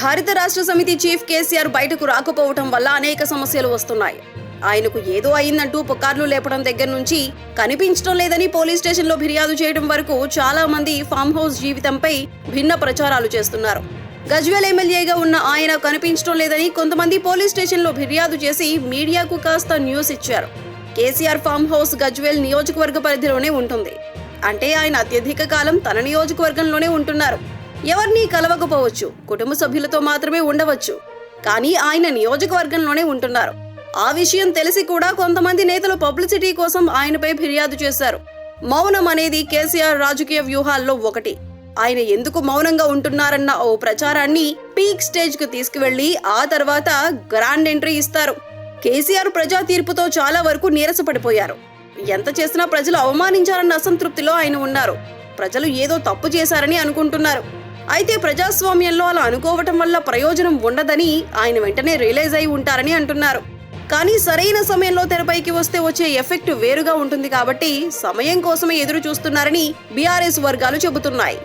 భారత రాష్ట్ర సమితి చీఫ్ కేసీఆర్ బయటకు రాకపోవటం వల్ల అనేక సమస్యలు వస్తున్నాయి. ఆయనకు ఏదో అయిందంటూ పుకార్లు లేపడం దగ్గర నుంచి కనిపించడం లేదని పోలీస్ స్టేషన్లో ఫిర్యాదు చేయడం వరకు చాలా మంది ఫామ్ హౌస్ జీవితంపై భిన్న ప్రచారాలు చేస్తున్నారు. గజ్వేల్ ఎమ్మెల్యేగా ఉన్న ఆయన కనిపించడం లేదని కొంతమంది పోలీస్ స్టేషన్లో ఫిర్యాదు చేసి మీడియాకు కాస్త న్యూస్ ఇచ్చారు. కేసీఆర్ ఫామ్ హౌస్ గజ్వేల్ నియోజకవర్గ పరిధిలోనే ఉంటుంది. అంటే ఆయన అత్యధిక కాలం తన నియోజకవర్గంలోనే ఉంటున్నారు. ఎవరిని కలవకపోవచ్చు. కుటుంబ సభ్యులతో మాత్రమే ఉండవచ్చు. కానీ ఆయన నియోజకవర్గంలోనే ఉంటున్నారు. ఆ విషయం తెలిసి కూడా కొంతమంది నేతలు పబ్లిసిటీ కోసం ఆయనపై ఫిర్యాదు చేశారు. మౌనం అనేది కేసీఆర్ రాజకీయ వ్యూహాల్లో ఒకటి. ఆయన ఎందుకు మౌనంగా ఉంటున్నారన్న ఓ ప్రచారాన్ని పీక్ స్టేజ్కు తీసుకువెళ్ళి ఆ తర్వాత గ్రాండ్ ఎంట్రీ ఇస్తారు. కేసీఆర్ ప్రజా తీర్పుతో చాలా వరకు నీరసపడిపోయారు. ఎంత చేసినా ప్రజలు అవమానించారన్న అసంతృప్తిలో ఆయన ఉన్నారు. ప్రజలు ఏదో తప్పు చేశారని అనుకుంటున్నారు. అయితే ప్రజాస్వామ్యంలో అలా అనుకోవటం వల్ల ప్రయోజనం ఉండదని ఆయన వెంటనే రియలైజ్ అయి ఉంటారని అంటున్నారు. కానీ సరైన సమయంలో తెరపైకి వస్తే వచ్చే ఎఫెక్ట్ వేరుగా ఉంటుంది కాబట్టి సమయం కోసమే ఎదురు చూస్తున్నారని బీఆర్ఎస్ వర్గాలు చెబుతున్నాయి.